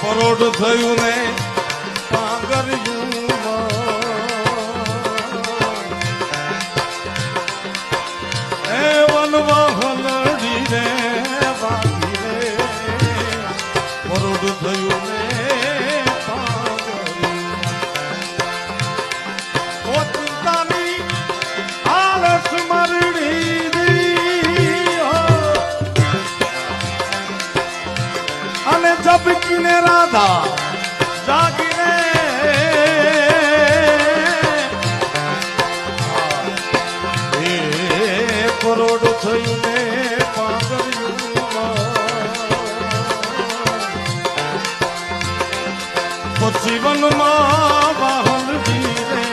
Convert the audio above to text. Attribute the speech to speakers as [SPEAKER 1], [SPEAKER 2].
[SPEAKER 1] પરોઢ થયું ને પાંગરિયું થયું ને જબકીને રાધા જાગીને કરોડ થયું ને જીવનમાં વાહન ધીરે